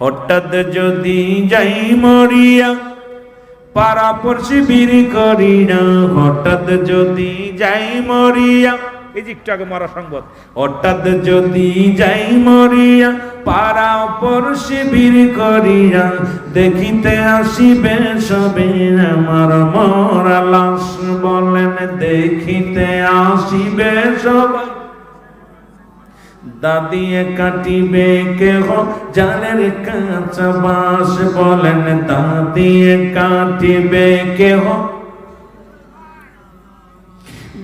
হঠাৎ যদি যাই মরিয়া পারা পড়ছি বীর করি না। হঠাৎ যদি যাই মরিয়া, এই যে একটু আগে মরা সংবাদ। হঠাৎ যদি যাই মরিয়া পারা পড়ছি বীর করিয়া দেখিতে আসিবে সবে আমার মরা লাশ, বলেন দেখিতে আসিবে সবাই। দাদিয়ে কাটিবে কেহ? জানের কাঁচা বাস বলেন দাদিয়ে কাটিবে কেহ?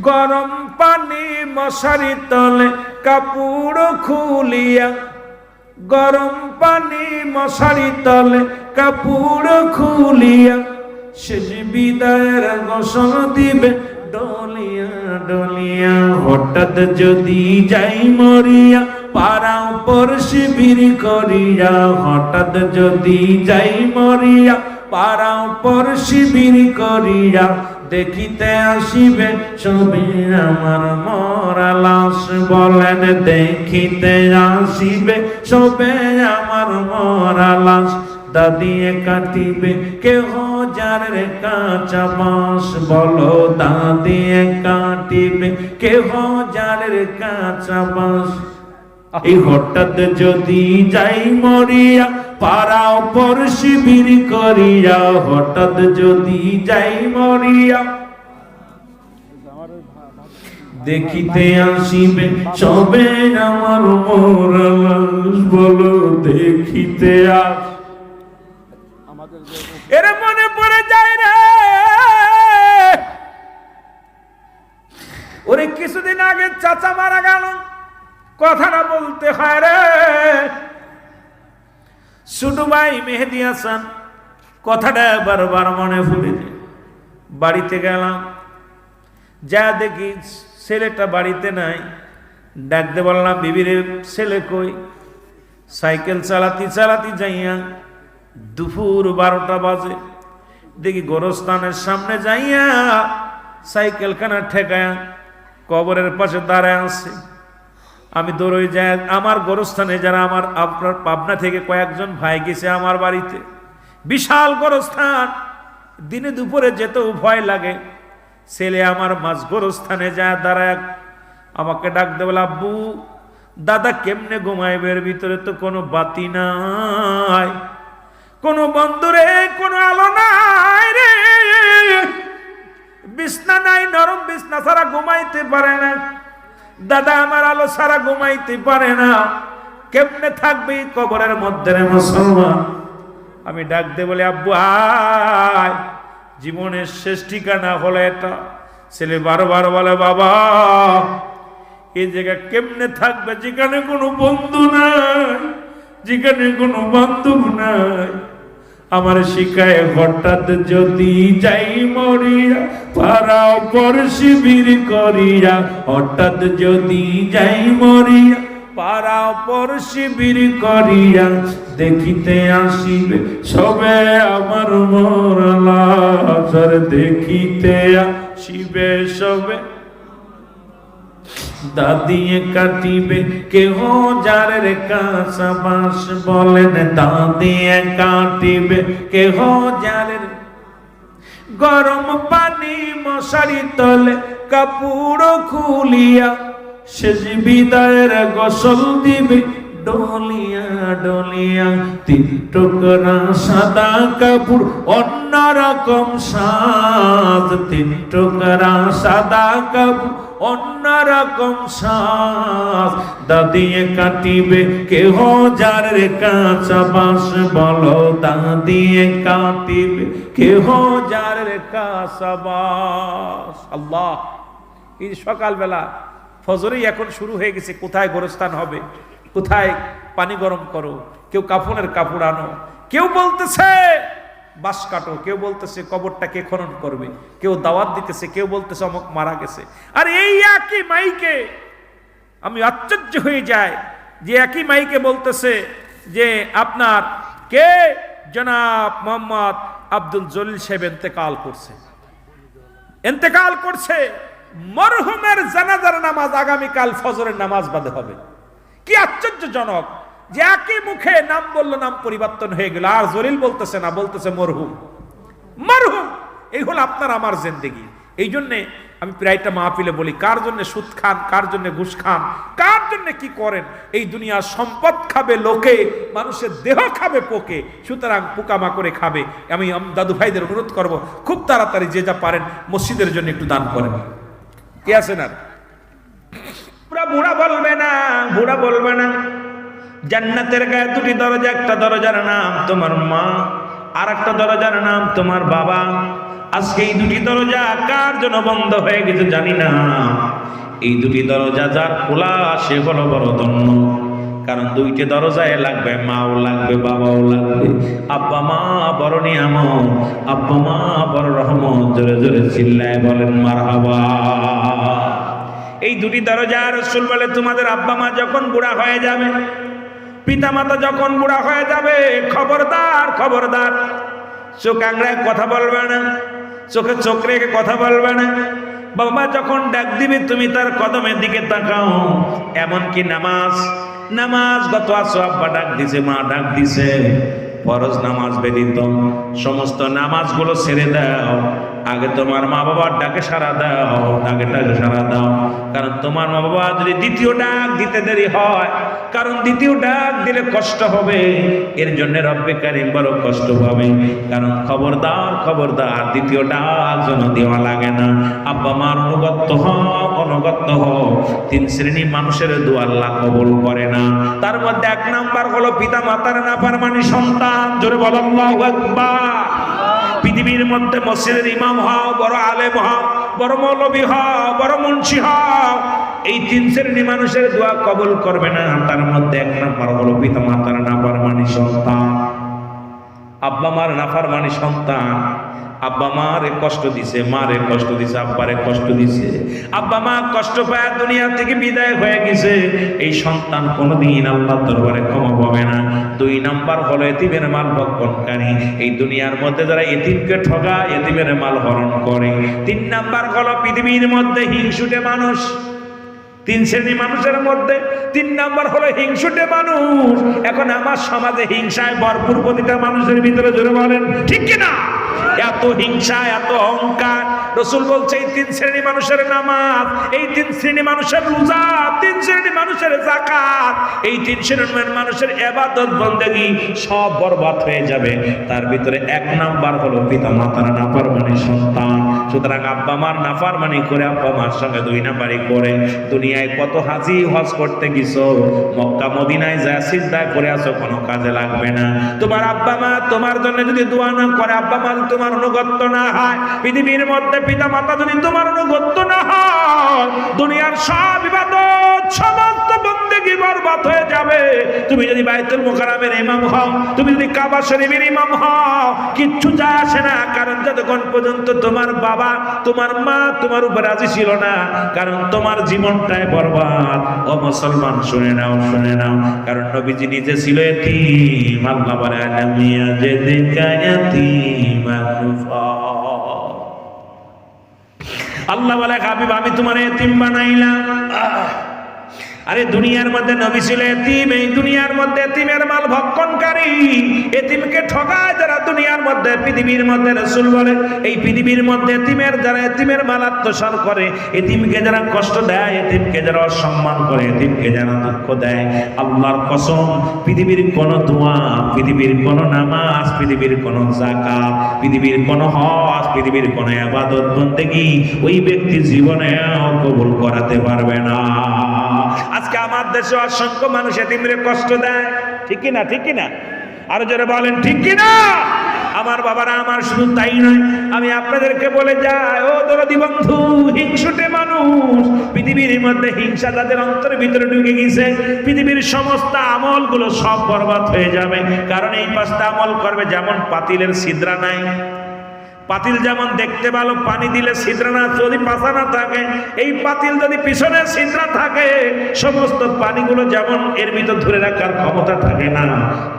গরম পানি মশারি তলে কাপড় খুলিয়া, গরম পানি মশারি তলে কাপড় খুলিয়া শেষ বিদায়ের গোসল দিবে ডলিয়া ডলিয়া। হঠাৎ যদি যাই মরিয়া পারা পর শিবির করিয়া। হঠাৎ যদি যাই মরিয়া পারা পর শিবির করিয়া। দেখিতে আসিবে, ছবি আমার মরা লাশ বলেন, দেখিতে আসিবে সবে আমার মরা লাশ। দাদিয়ে কাটিবে, কেহ যার কাঁচা বাঁশ বলো দাদিয়ে কাটিবে, কেহ যার কাঁচা বাঁশ। এই হঠাৎ যদি যাই মরিয়া পর শিবির করিয়া, হঠাৎ যদি যাই মরিয়া, দেখিতে আসিবে, সবে আমার মোরালাস বলো দেখিতে আস এর মনে পড়ে যায় রে। ওরে কিছুদিন আগে চাচা মারা গেল। কথাটা বলতে হয় রে। ছোট ভাই মেহেদি হাসান, কথাটা বারবার মনে যায়। বাড়িতে গেলাম। যা দেখি ছেলেটা বাড়িতে নাই। ডাকতে বললাম, বিবির ছেলে কই? সাইকেল চালাতি চালাতি যাইয়া দুপুর বারোটা বাজে। দেখি গোরস্থানের সামনে যাইয়া সাইকেল খানা ঠেকায়া কবরের পাশে দাঁড়ায় আছে। আমি দৌড়ই যাই, আমার গোরস্থানে যারা আমার আপনার পাবনা থেকে কয়েকজন ভাই গেছে আমার বাড়িতে। বিশাল গোরস্থান, দিনে দুপুরে যেতেও ভয় লাগে। ছেলে আমার মাঝ গোরস্থানে যায় দাঁড়ায়। আমাকে ডাক দেবল আব্বু, দাদা কেমনে ঘুমাইবের ভিতরে তো কোনো বাতি নাই। কোনো বন্ধুরে কোনো আলো নাই রে। বিছনা নাই, নরম বিছনা ছাড়া ঘুমাইতে পারে না। দাদা, আমার আলো ছাড়া ঘুমাইতে পারে না। কেমনে থাকবে কবরের মধ্যে রে মুসলমান? আমি ডাক দে বলে, আব্বু, আয়। জীবনের শেষ ঠিকানা হলো এটা। ছেলে বারবার বলে, বাবা এই জায়গা কেমনে থাকবে? যেখানে কোনো বন্ধু নাই, যেখানে কোনো বান্ধব নাই। আমার শিকায় হঠাৎ যদি যাই মরিয়া পারা পর শিবির করিয়া, হঠাৎ যদি যাই মরিয়া পারা পর শিবির করিয়া, দেখিতে আসিবে সবে আমার মরলা দেখিতে আসিবে সবে দাদিয়ে কাটিবে, কেহ যার রে কাঁচা বাঁশ বলেন, দাদিয়ে কাটিবে, কেহ যার গরম পানি মশারি তলে কাপড় খুলিয়া শেষ বিদায়ের গোসল দিবে, ডলিয়া ডলিয়া, তিন টুকরা সাদা কাপড়, অন্য রকম সাজ, তিন টুকরা সাদা কাপড় অন্য রকম সাজ দাদিয়ে কাটিবে, কেহ যার কাঁচা বাঁশ, বলো দাদিয়ে কাটিবে, কেহ যার কাঁচা বাঁশ। আল্লাহ, এই সকালবেলা ফজরেই এখন শুরু হয়ে গেছে, কোথায় গোরস্থান হবে, কোথায় পানি গরম করো, কেউ কাফনের কাপড় আনো, কেউ বলতেছে বাস কাটো, কেউ বলতেছে কবরটা কে খনন করবে, কেউ দাওয়াত দিতেছে, কেউ বলতেছে অমুক মারা গেছে। আর এই একই মাইকে আমি আশ্চর্য হয়ে যাই যে একই মাইকে বলতেছে যে আপনার কে? জনাব মোহাম্মদ আব্দুল জলিল সাহেব এতেকাল করছে। এতেকাল করছে, মরহুমের জানাজার নামাজ আগামীকাল ফজরের নামাজ বাদে হবে। কি আশ্চর্যজনক! যে একই মুখে নাম বলল, নাম পরিবর্তন হয়ে গেল। আর জলিল বলতেছে না, বলতেছে মরহুম। মরহুম, এই হলো আপনার, আমার জিন্দেগি। এই জন্যে আমি প্রায়টা মাহফিলে বলি, কার জন্য সুদ খান, কার জন্য ঘুষ খান, কার জন্য কি করেন, এই দুনিয়ার সম্পদ খাবে লোকে, মানুষের দেহ খাবে পোকে, সুতরাং পোকামা করে খাবে। আমি আম- দাদু ভাইদের অনুরোধ করব, খুব তাড়াতাড়ি যে যা পারেন, মসজিদের জন্য একটু দান করেন। কে আছেন আর? পুরা বুড়া বলবে না, বুড়া বলবে না। জান্নাতের গায়ে দুটি দরজা, একটা দরজার নাম তোমার মা আর একটা দরজার নাম তোমার বাবা। আজকে এই দুটি দরজা কার জন্য বন্ধ হয়ে গেছে জানি না। এই দুটি দরজা যার খোলা, সে হলো বড় ধন্য। কারণ দুইটি দরজায় লাগবে মাও লাগবে, বাবাও লাগবে। আব্বা মা বড় নিয়ামত, আব্বা মা বড় রহমত, জোরে জোরে চিল্লায় বলেন মার এই দুটি দরজা রসুল বলে, তোমাদের আব্বা মা যখন বুড়া হয়ে যাবে পিতামাতা যখন বুড়া হয়ে যাবে, খবরদার খবরদার। চোখ আংড়ায় কথা বলবে না, চোখে চোখ রেখে কথা বলবে না। বাবা যখন ডাক দিবে, তুমি তার কদমের দিকে তাকাও। এমনকি নামাজ নামাজ গত আসো আব্বা ডাক দিছে, মা ডাক দিছে। ফরজ নামাজ ব্যতীত সমস্ত নামাজগুলো ছেড়ে দাও। আগে তোমার মা বাবার ডাকে সারা দাও, ডাকে ডাকে সারা দাও। কারণ তোমার মা বাবা যদি দ্বিতীয় ডাক দিতে দেরি হয় কারণ দ্বিতীয় ডাক দিলে কষ্ট হবে। এর জন্য রব্বে কারিম বড় কষ্ট পাবে। কারণ খবরদার খবরদার, দ্বিতীয় ডাক যেন দেওয়া লাগে না। আব্বা মার অনুগত্য হ অনুগত্য হ তিন শ্রেণি মানুষের দোয়া আল্লাহ কবুল করে না। তার মধ্যে এক নাম্বার হলো পিতা মাতার নাফরমানি সন্তান। জোরে বলো পৃথিবীর মধ্যে মসজিদের ইমাম হও, বড় আলেম হও। বড় মৌলবী হও বড় মুন্সি হও এই তিন শ্রেণি মানুষের দোয়া কবুল করবে না, তার মধ্যে এক নাম্বার হলো পিতা মাতার নাফরমানি সন্তান আব্বা মার নাফরমানি সন্তান। আব্বা মারে কষ্ট দিছে মারে কষ্ট দিছে আব্বারে কষ্ট দিছে। আব্বা মা কষ্ট পায় দুনিয়া থেকে বিদায় হয়ে গেছে। এই সন্তান কোনোদিন আল্লাহ দরবারে ক্ষমা পাবে না। দুই নাম্বার হলো এতিমের মাল ভক্ষণকারী এই দুনিয়ার মধ্যে যারা এতিমকে ঠগা এতিমের মাল হরণ করে। তিন নাম্বার হলো পৃথিবীর মধ্যে হিংসুটে মানুষ। তিন শ্রেণি মানুষের মধ্যে তিন নাম্বার হলো হিংসুটে মানুষ। এখন আমার সমাজে হিংসায় ভরপুর প্রতিটা মানুষের ভিতরে জোরে বলেন, ঠিক কিনা এত হিংসা, এত অহংকার। রসুল বলছে, এই তিন শ্রেণি মানুষের নামাজ, এই তিন শ্রেণি মানুষের রোজা, তিন শ্রেণি মানুষের জাকাত এই তিন শ্রেণির মানুষের এবাদত, বন্দেগি সব বরবাদ হয়ে যাবে। তার ভিতরে এক নাম্বার হলো পিতা মাতার নাফরমানি সন্তান। সুতরাং আব্বা মার নাফরমানি করে আব্বা মার সঙ্গে দুই নাম্বারই করে। দুনিয়ায় কত হাজি হজ করতে গেছো? মক্কা, মদিনায় যা সিজদায় করে আসো কোনো কাজে লাগবে না। তোমার আব্বা মা তোমার জন্য যদি দোয়া না করে, আব্বা মা তোমার অনুগত্য না হয়, পৃথিবীর মধ্যে পিতা মাতা যদি তোমার অনুগত্য না হয়, দুনিয়ার সব ইবাদত, সমস্ত হয়ে যাবে। তুমি যদি বাইতুল মুকাররমের ইমাম হও, তুমি যদি কাবা শরীফের ইমাম হও, কিচ্ছু যায় আসে না। কারণ যতক্ষণ পর্যন্ত তোমার বাবা, তোমার মা তোমার উপর রাজি ছিল না, কারণ তোমার জীবনটাই বরবাদ। ও মুসলমান, শুনে নাও শুনে নাও। কারণ নবীজি নিজে ছিল আল্লাহ বলে আলামিয়া যে আল্লাহ বলে, হাবিব, আমি তোমার এতিম বানাইলাম! আরে দুনিয়ার মধ্যে নবী ছিল এতিম, এই দুনিয়ার মধ্যে এতিমের মাল ভক্ষণকারী। এতিমকে ঠকায় যারা দুনিয়ার মধ্যে, পৃথিবীর মধ্যে রসুল বলে। এই পৃথিবীর মধ্যে এতিমের, যারা এতিমের মাল আত্মসার করে, এতিমকে যারা কষ্ট দেয়, এতিমকে যারা অসম্মান করে, এতিমকে যারা দুঃখ দেয়। আল্লাহর কসম, পৃথিবীর কোন দোয়া, পৃথিবীর কোন নামাজ, পৃথিবীর কোন জাকাত পৃথিবীর কোন হজ, পৃথিবীর কোন আবাদত বন্দেগি ওই ব্যক্তি জীবনে কবুল করাতে পারবে না। আজকে আমার দেশে অসংখ্য মানুষ এতিমরে কষ্ট দেয়। ঠিক না ঠিক না আরও জোরে বলেন, ঠিক না আমার বাবারা, আমার শুধু তাই নয়, আমি আপনাদেরকে বলে যাই, ও দরদি বন্ধু, হিংসুটে মানুষ, পৃথিবীর মধ্যে হিংসা তাদের অন্তরের ভিতরে ঢুকে গেছে, পৃথিবীর সমস্ত আমলগুলো সব বরবাদ হয়ে যাবে, কারণ এই পাঁচটা আমল করবে যেমন পাতিলের সিদ্রা নাই পাতিল যেমন দেখতে ভালো, পানি দিলে ছিদ্র না যদি পাশা না থাকে, এই পাতিল যদি পিছনে ছিদ্রা থাকে, সমস্ত পানিগুলো যেমন এর ভিতর ধরে রাখার ক্ষমতা থাকে না।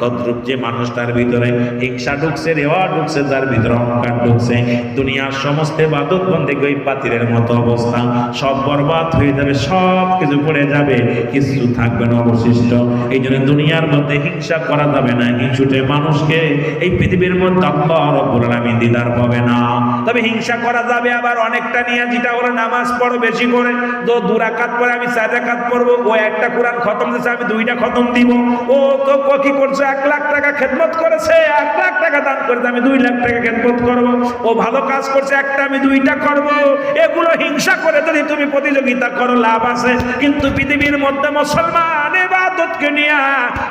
তদ্রুপ যে মানুষটার ভিতরে হিংসা ঢুকছে, রেওয়া ঢুকছে, যার ভিতরে অহংকার ঢুকছে, দুনিয়ার সমস্ত বাদত বন্দে ওই পাতিলের মতো অবস্থা, সব বরবাদ হয়ে যাবে, সব কিছু পড়ে যাবে, কিছু থাকবে না অবশিষ্ট। এই জন্য দুনিয়ার মধ্যে হিংসা করা যাবে না, হিংসুটে মানুষকে এই পৃথিবীর মধ্যে আল্লাহ রব্বুল দিদার পাবে না। তবে হিংসা করা যাবে আবার অনেকটা নিয়ে যেটা হলো নামাজ পড়ো বেশি করে। তো দু রাকাত পরে আমি চার রাকাত পড়ব, ও একটা কোরআন খতম দিয়েছে আমি দুইটা খতম দিব। ও তো ক- করছে? এক লাখ টাকা খেদমত করেছে, এক লাখ টাকা দান করেছে, আমি দুই লাখ টাকা খেদমত করব। ও ভালো কাজ করছে, একটা আমি দুইটা করব। এগুলো হিংসা করে যদি তুমি প্রতিযোগিতা করো, লাভ আছে। কিন্তু পৃথিবীর মধ্যে মুসলমান এবাদতকে নিয়ে,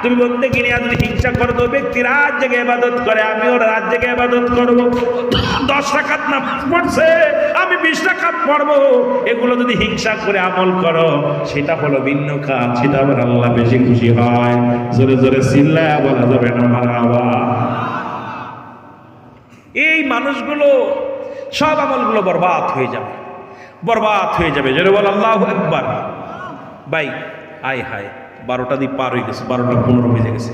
তুমি বলতে নিয়ে যদি হিংসা করো, তো ব্যক্তি রাত জেগে এবাদত করে, আমিও রাত জেগে এবাদত করব। দশ টাকাত নামাজ পড়ছে, আমি বিশ টাকাত পড়ব। এগুলো যদি হিংসা করে আমল করো, সেটা হলো ভিন্ন কাজ, সেটা আবার আল্লাহ বেশি খুশি হয়। জোরে জোরে চিল্লায় বলা যাবে না এই মানুষগুলো, সব আমলগুলো বরবাদ হয়ে যাবে। বরবাদ হয়ে যাবে। জোরে বল, আল্লাহ একবার ভাই, আয় হায়, বারোটা দিয়ে পার হয়ে গেছে, বারোটা পনেরো বেজে গেছে।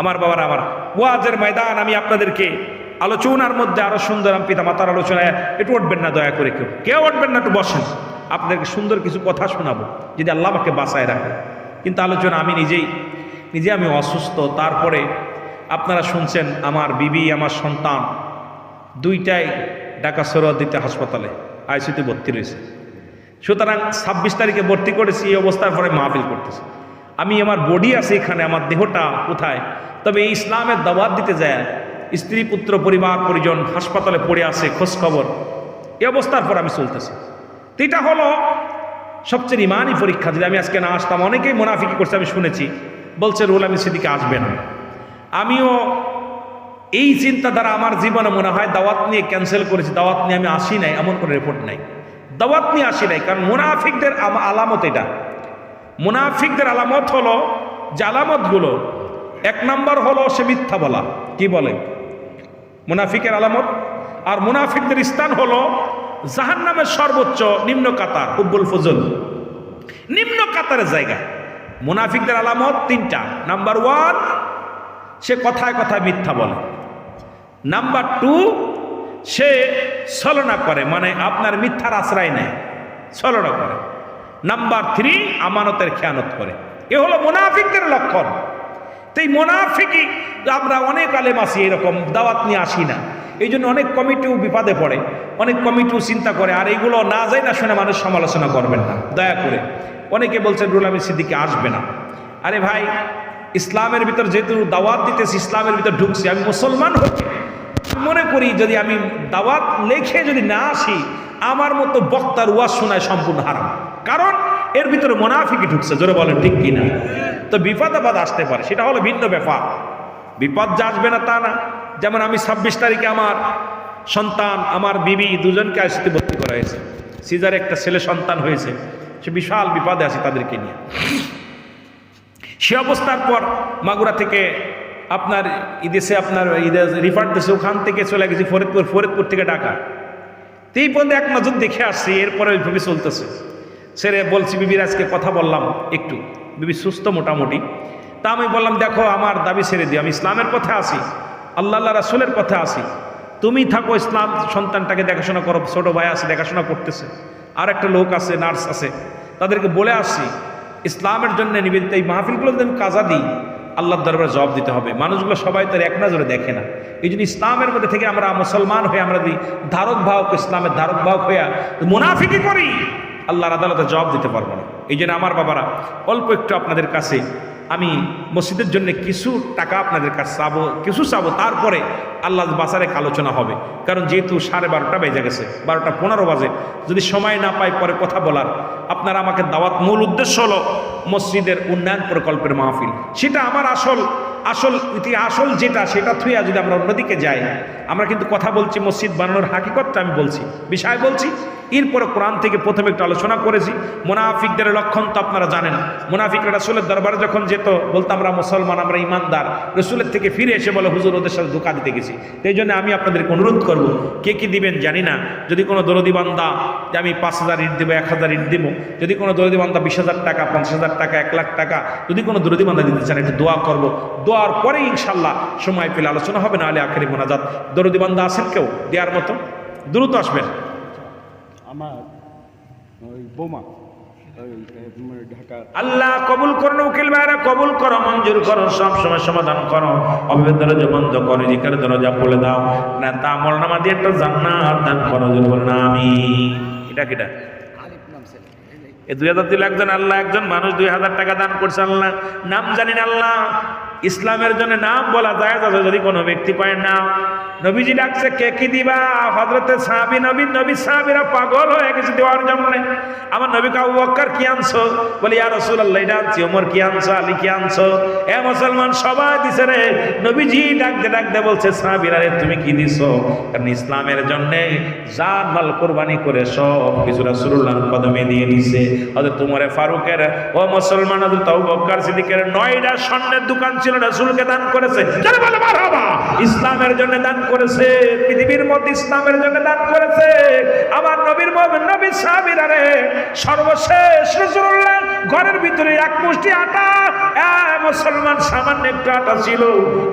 আমার বাবার, আমার ওয়াজের ময়দান আমি আপনাদেরকে আলোচনার মধ্যে আরও সুন্দর আমি পিতা মাতার আলোচনায় একটু উঠবেন না, দয়া করে কেউ। কেউ উঠবেন না, একটু বসেন। আপনাদেরকে সুন্দর কিছু কথা শোনাবো, যদি আল্লাহ আমাকে বাঁচায় রাখে কিন্তু আলোচনা আমি নিজেই, নিজে আমি অসুস্থ, তারপরে আপনারা শুনছেন আমার বিবি, আমার সন্তান, দুইটাই ঢাকা সরোয়াদিতে হাসপাতালে আইসিতে ভর্তি রয়েছে। সুতরাং ছাব্বিশ তারিখে ভর্তি করেছি, এই অবস্থার পরে মাহফিল করতেছি। আমি আমার বডি আছে এখানে, আমার দেহটা কোথায়? তবে এই ইসলামের দাওয়াত দিতে যায় স্ত্রী, পুত্র, পরিবার, পরিজন হাসপাতালে পড়ে আছে, খোঁজ খবর। এই অবস্থার পর আমি চলতেছি। তো এটা হলো সবচেয়ে ইমানই পরীক্ষা। যদি আমি আজকে না আসতাম, অনেকেই মোনাফিকি করছে, আমি শুনেছি। বলছে রুল আমি সেদিকে আসবে না। আমিও এই চিন্তাধারা আমার জীবনে মনে হয় দাওয়াত নিয়ে ক্যান্সেল করেছি। দাওয়াত নিয়ে আমি আসি নাই, এমন কোনো রিপোর্ট নাই। দাওয়াত নিয়ে আসি নাই, কারণ মুনাফিকদের আলামত এটা। মুনাফিকদের আলামত হলো যে আলামতগুলো, এক নম্বর হলো সে মিথ্যা বলা। কি বলে? মুনাফিকের আলামত। আর মুনাফিকদের স্থান হলো জাহান নামের সর্বোচ্চ নিম্ন কাতার হুব্বুল ফজল। নিম্ন কাতারের জায়গা। মুনাফিকদের আলামত তিনটা। নাম্বার ওয়ান, সে কথায় কথায় মিথ্যা বলে। নাম্বার টু, সে ছলনা করে মানে আপনার মিথ্যার আশ্রয় নেয়। ছলনা করে। নাম্বার থ্রি, আমানতের খেয়ানত করে। এ হলো মোনাফিকের লক্ষণ। তো এই মোনাফিকই, আমরা অনেক আলেম আসি এরকম, দাওয়াত নিয়ে আসি না। এই জন্য অনেক কমিটিও বিপদে পড়ে, অনেক কমিটিও চিন্তা করে, আর এইগুলো না যায় না শুনে মানুষ সমালোচনা করবেন না। দয়া করে, অনেকে বলছেন রুলামি সিদ্দিকে আসবে না। আরে ভাই, ইসলামের ভিতর যেহেতু দাওয়াত দিতেছি, ইসলামের ভিতর ঢুকছি, আমি মুসলমান হচ্ছি মনে করি যদি আমি দাওয়াত লেখে যদি না আসি, আমার মতো বক্তার ওয়াজ শোনায় সম্পূর্ণ হারাম। কারণ এর ভিতরে মোনাফিকি ঢুকছে, জোরে বলেন ঠিক কিনা? তো বিপদ আপদ আসতে পারে, সেটা হলো ভিন্ন ব্যাপার। বিপদ যে আসবে না তা না। যেমন আমি ছাব্বিশ তারিখে আমার সন্তান, আমার বিবি দুজনকে আইসিতে ভর্তি করা হয়েছে সিজারে একটা ছেলে সন্তান হয়েছে, সে বিশাল বিপদে আছে তাদেরকে নিয়ে। সে অবস্থার পর মাগুরা থেকে আপনার ইদেশে, আপনার ইদে রিফার দেশে ওখান থেকে চলে গেছি ফরিদপুর ফরিদপুর থেকে ঢাকা। এই পর্যন্ত এক নজর দেখে আসছি, এরপরে ওইভাবে চলতেছে। সেরে বলছি, বিবির আজকে কথা বললাম একটু। বিবি সুস্থ মোটামুটি। তা আমি বললাম, দেখো, আমার দাবি ছেড়ে দিও। আমি ইসলামের পথে আসি আল্লাহ রাসুলের পথে আসি তুমি থাকো ইসলাম সন্তানটাকে দেখাশোনা করো। ছোট ভাই আছে, দেখাশোনা করতেছে। আর একটা লোক আছে, নার্স আছে। তাদেরকে বলে আসছি, ইসলামের জন্য নিবেদিত এই মাহফিলগুলো যদি আমি কাজা দিই, আল্লাহর দরবারে জবাব দিতে হবে। মানুষগুলো সবাই তার এক নজরে দেখে না। এই জন্য ইসলামের মধ্যে থেকে আমরা মুসলমান হয়ে আমরা যদি ধারক ভাবক ইসলামের ধারক ভাবক হইয়া মুনাফিকি করি, আল্লাহর আদালতে জবাব দিতে পারব না। এই জন্য আমার বাবারা, অল্প একটু আপনাদের কাছে আমি মসজিদের জন্য কিছু টাকা আপনাদের কাছে চাবো, কিছু চাবো, তারপরে আল্লাহ বাসারে আলোচনা হবে। কারণ যেহেতু সাড়ে বারোটা বেজে গেছে, বারোটা পনেরো বাজে, যদি সময় না পাই পরে কথা বলার, আপনারা আমাকে দাওয়াত মূল উদ্দেশ্য হলো মসজিদের উন্নয়ন প্রকল্পের মাহফিল। সেটা আমার আসল আসল আসল যেটা, সেটা থুইয়া যদি আমরা অন্যদিকে যাই, আমরা কিন্তু কথা বলছি, মসজিদ বানানোর হাকিকতটা আমি বলছি। বিষয় বলছি, এরপরে কোরআন থেকে প্রথমে একটু আলোচনা করেছি। মোনাফিকদের লক্ষণ তো আপনারা জানেন। মোনাফিকরা রসুলের দরবারে যখন যেত, বলতো আমরা মুসলমান, আমরা ইমানদার। রসুলের থেকে ফিরে এসে বলে, হুজুর, ওদের সাথে ধোকা দিতে গেছি। এই জন্য আমি আপনাদেরকে অনুরোধ করব, কে কী দিবেন জানি না। যদি কোনো দরদি বান্দা, যে আমি পাঁচ হাজার ইট দেবো, এক হাজার ইট দেবো, যদি কোনো দরদি বান্দা বিশ হাজার টাকা, পঞ্চাশ হাজার টাকা, এক লাখ টাকা, যদি কোনো দরদি বান্দা দিতে চান, একটু দোয়া করব। দোয়ার পরে ইনশাল্লাহ সময় পেলে আলোচনা হবে না হলে আখেরি মোনাজাত। দরদি বান্দা আছেন কেউ? দেওয়ার মতো? দ্রুত আসবেন। আমার ওই বোমা আল্লাহ কবুল করো উকিল ভাইরা কবুল করো মঞ্জুর করো সব সময় সমাধান করো। অবিবেক দরজা বন্ধ করো জিকার দরজা খুলে দাও। না তা আমল নামা দিয়ে একটা জান্নাত দান করো যদি বলেন আমি এটা কিটা? এই দুই হাজার দিল একজন আল্লাহ একজন মানুষ দুই হাজার টাকা দান করছে আল্লাহ। নাম জানি না আল্লাহ। ইসলামের জন্য নাম বলা যায় আছে যদি কোনো ব্যক্তি পায় না। নবীজি ডাকছে, কে কি দিবা? হজরতে সাহাবি নবী নবী সাহাবিরা পাগল হয়ে গেছে, দেওয়ার জন্য। আমার নবী কাবু বক্কর কি আনছো? বলি আর রসুল আল্লাহ আনছি। ওমর কি আনছো? আলী কি আনছো? এ মুসলমান, সবাই দিছে রে। নবীজি ডাকতে ডাকতে বলছে, সাহাবিরা রে, তুমি কি দিছো? কারণ ইসলামের জন্য জান মাল কোরবানি করে সব কিছু রাসূলুল্লাহর কদমে দিয়ে দিছে হযরত তোমারে ফারুকের, ও মুসলমান, হযরত আবু বকর সিদ্দিকের নয়টা স্বর্ণের দোকান ছিল রাসূলকে দান করেছে। ইসলামের জন্য দান করেছে, পৃথিবীর মধ্যে ইসলামের জন্য দান করেছে, আমার নবীর নবী সাহাবীরা রে, সর্বশেষ ঘরের ভিতরে এক মুষ্টি আটা মুসলমান সামান্য একটু আটা ছিল,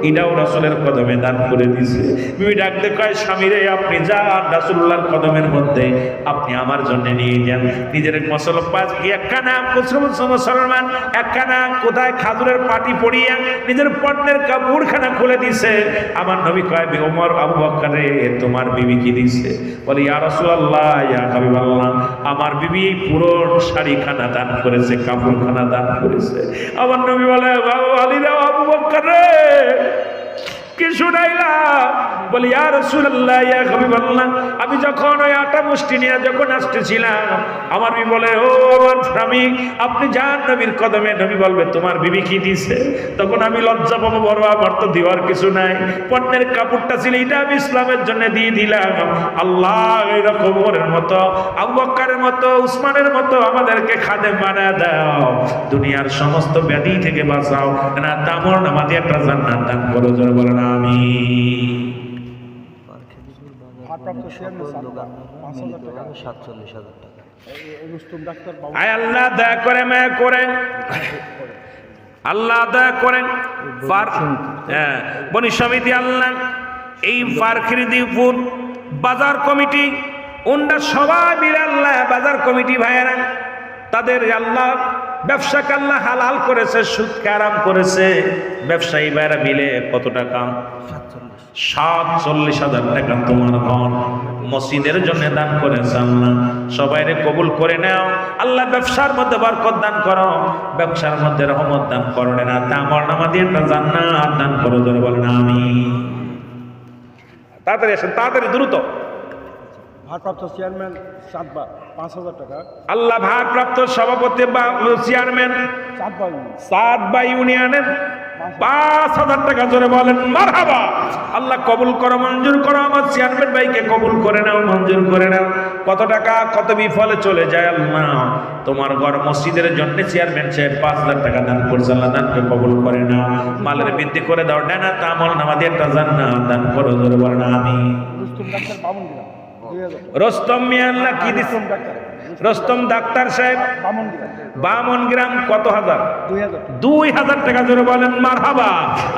এটাও রাসূলের কদমে দান করে দিছে বিবি ডাকতে কয়, স্বামী রে, আপনি যান রাসূলুল্লাহর কদমের মধ্যে, আপনি আমার জন্য নিয়ে যান। নিজের মসল পাঁচ, একখানা মুসলমান মুসলমান, একখানা কোথায় খাজুরের পাটি পড়িয়া নিজের পণ্যের কাপড়খানা খুলে দিছে। আমার নবী কয়, বি ওমর আবু বক্কারে রে তোমার বিবি কি দিছে? বলে, ইয়া রাসূলুল্লাহ, ইয়া হাবিবাল্লাহ, আমার বিবি পুরো শাড়িখানা দান করেছে, কাপড়খানা দান করেছে। আমার নবী বলে আলী আলীরা আবু বক্কারে রে কি শুনাইলা? বলি হাবিবাল্লাহ, আমি যখন ওই আটা মুষ্টি নিয়ে যখন আসতেছিলাম, আমার বি বলে, ও আমার স্বামী, আপনি যান নবীর কদমে। নবী বলবে, তোমার বিবি কি দিছে? তখন আমি লজ্জা পাবো, বড় আমার তো দেওয়ার কিছু নাই। পণ্যের কাপড়টা ছিল, এটা আমি ইসলামের জন্য দিয়ে দিলাম। আল্লাহ এরকম মতো, আবু বক্কারের মতো, উসমানের মতো আমাদেরকে খাদে মানা দাও। দুনিয়ার সমস্ত ব্যাধি থেকে বাঁচাও। না, তামর নামাদি একটা জান্নাত দান করো, জোরে বলেন আল্লাহ, দয়া করে মায়া করেন আল্লাহ, দয়া করেন হ্যাঁ বনি সমিতি আল্লাহ, এই পারখিরিদিপুর বাজার কমিটি ওনরা সবাই মিলে বাজার কমিটি ভাইয়েরা। তাদের আল্লাহ, ব্যবসাকে আল্লাহ হালাল করেছে, সুদকে আরাম করেছে। ব্যবসায়ী ভাইয়েরা মিলে কত টাকা? সাতচল্লিশ সাতচল্লিশ হাজার টাকা তোমার ঘর। মসজিদের জন্য দান করেছে আল্লাহ সবাইরে কবুল করে নাও। আল্লাহ ব্যবসার মধ্যে বরকত দান করো। ব্যবসার মধ্যে রহমত দান করো না। তা আমার নামা দিয়ে জান্নাত দান করো ধরে বলেন আমি তাড়াতাড়ি আসেন, তাড়াতাড়ি দ্রুত। ভারপ্রাপ্ত চেয়ারম্যান সাতবা পাঁচ হাজার টাকা। আল্লাহ ভারপ্রাপ্ত সভাপতি বা চেয়ারম্যান সাতবা সাত বা ইউনিয়নের পাঁচ হাজার টাকা জোরে বলেন মারহাবা। আল্লাহ কবুল করো মঞ্জুর করো আমার চেয়ারম্যান ভাইকে কবুল করে নাও মঞ্জুর করে নাও। কত টাকা কত বিফলে চলে যায় আল্লাহ। তোমার ঘর মসজিদের জন্য চেয়ারম্যান সাহেব পাঁচ হাজার টাকা দান করছে আল্লাহ দানকে কবুল করে নাও। মালের বৃদ্ধি করে দাও ডানা তামল নামাদি একটা জান্নাত দান করো জোরে বলেন আমি রুস্তম ডাক্তার বামন গ্রাম দুই হাজার টাকা। রস্তম মিয়া আল্লাহ কি দিচ্ছেন রস্তম ডাক্তার সাহেব বামন গ্রাম। কত হাজার? দুই হাজার টাকা। জোরে বলেন মার হাবা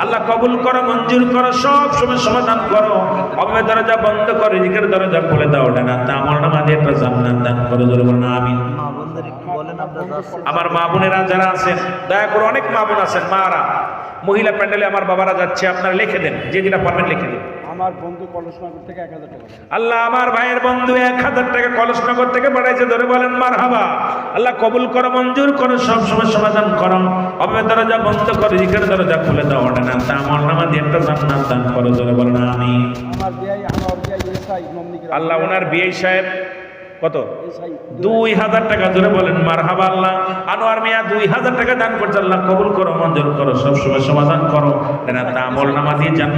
আল্লাহ কবুল করো মঞ্জুর করো সব সময় সমাধান করো। অবে দরজা বন্ধ করো রিজিকের দরজা খুলে দাও ডানা তা আমার একটা জান্নাত দান করো জোরে বলেন আমিন। মা বোনদের একটু বলেন আপনারা যাচ্ছেন আমার মা বোনেরা যারা আছেন দয়া করে অনেক মা বোন আছেন মারা। মহিলা প্যান্ডেলে আমার বাবারা যাচ্ছে আপনারা লিখে দেন যে যেটা পারবেন লিখে দিন। আমার বন্ধু কলসনগর থেকে এক হাজার টাকা আল্লাহ আমার ভাইয়ের বন্ধু এক হাজার টাকা কলসনগর থেকে পাঠাইছে ধরে বলেন মার হাবা আল্লাহ কবুল করো মঞ্জুর করো সব সময় সমাধান করো। অবে দরজা বন্ধ করো জিকের দরজা খুলে দাও না তা আমার নামা দিয়ে একটা জান্নাত দান করো ধরে বলেন আমি আমার বিআই আমার এসআই গ্রাম আল্লাহ ওনার বিয়ে সাহেব কত? দুই হাজার। টাকা ধরে বলেন মার হাবা আল্লাহ। আনোয়ার মিয়া দুই হাজার টাকা দান করছে আল্লাহ কবুল করো মঞ্জুর করো সব সময় সমাধান করো। না তা আমল নামা দিয়ে জান্নাত